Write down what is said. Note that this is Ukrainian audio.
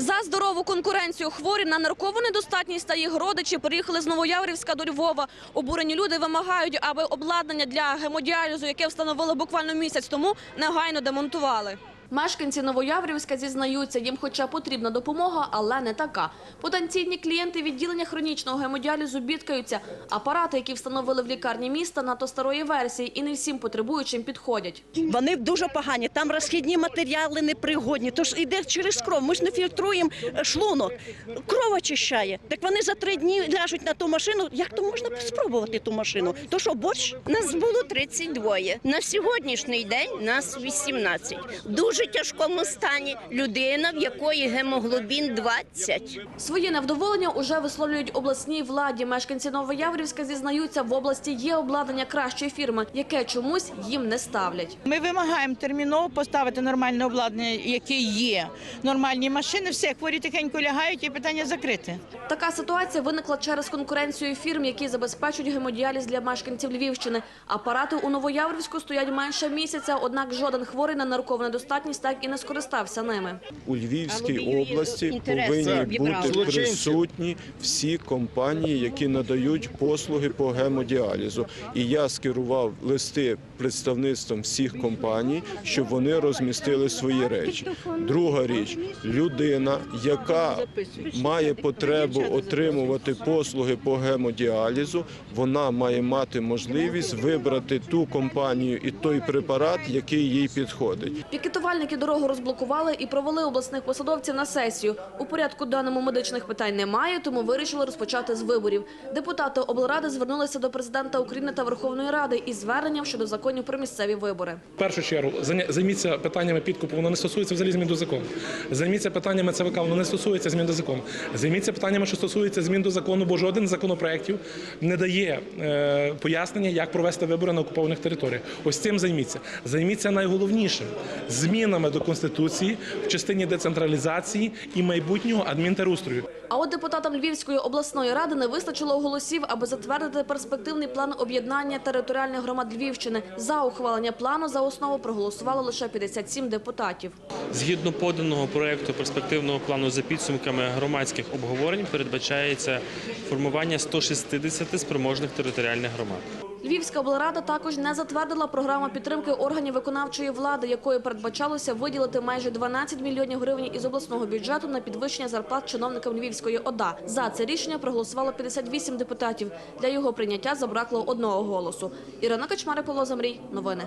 За здорову конкуренцію хворі на наркову недостатність та їх родичі приїхали з Новояврівська до Львова. Обурені люди вимагають, аби обладнання для гемодіалізу, яке встановили буквально місяць тому, негайно демонтували. Мешканці Новояврівська зізнаються, їм хоча потрібна допомога, але не така. Потенційні клієнти відділення хронічного гемодіалізу бідкаються. Апарати, які встановили в лікарні міста, надто старої версії і не всім потребуючим підходять. Вони дуже погані, там розхідні матеріали непригодні. Тож йде через кров. Ми ж не фільтруємо е, шлунок. Кров очищає. Так вони за три дні ляжуть на ту машину. Як то можна спробувати ту машину? То що, борщ? Нас було 32. На сьогоднішній день нас 18. В дуже тяжкому стані людина, в якої гемоглобін 20. Своє невдоволення уже висловлюють обласній владі. Мешканці Новояврівська зізнаються, в області є обладнання кращої фірми, яке чомусь їм не ставлять. Ми вимагаємо терміново поставити нормальне обладнання, яке є. Нормальні машини, все, хворі тихенько лягають і питання закрите. Така ситуація виникла через конкуренцію фірм, які забезпечують гемодіаліз для мешканців Львівщини. Апарати у Новояврівську стоять менше місяця, однак жоден хворий на наркову недостатність так і не скористався ними. У Львівській області повинні бути присутні всі компанії, які надають послуги по гемодіалізу. І я скерував листи представництвам всіх компаній, щоб вони розмістили свої речі. Друга річ людина, яка має потребу отримувати послуги по гемодіалізу, вона має мати можливість вибрати ту компанію і той препарат, який їй підходить. Пікетувальники дорогу розблокували і провели обласних посадовців на сесію. У порядку денному медичних питань немає, тому вирішили розпочати з виборів. Депутати облради звернулися до президента України та Верховної Ради із зверненням щодо законів про місцеві вибори. В першу чергу займіться питаннями підкупу, воно не стосується взагалі змін до закону. Займіться питаннями ЦВК, воно не стосується змін до закону. Займіться питаннями, що стосується змін до закону, бо жоден з законопроєктів не дає е, пояснення, як провести вибори на окупованих територіях. Ось цим займіться. Займіться найголовнішим змінами до конституції в частині децентралізації і майбутнього адмінтерустрою. А от депутатам Львівської обласної ради не вистачило голосів, аби затвердити перспективний план об'єднання територіальних громад Львівщини. За ухвалення плану за основу проголосувало лише 57 депутатів. Згідно поданого проекту перспективного плану за підсумками громадських обговорень передбачається формування 160 спроможних територіальних громад. Львівська облрада також не затвердила програму підтримки органів виконавчої влади, якою передбачалося виділити майже 12 мільйонів гривень із обласного бюджету на підвищення зарплат чиновникам Львівської ОДА. За це рішення проголосувало 58 депутатів. Для його прийняття забракло одного голосу. Ірина Качмари, Павло Замрій. Новини.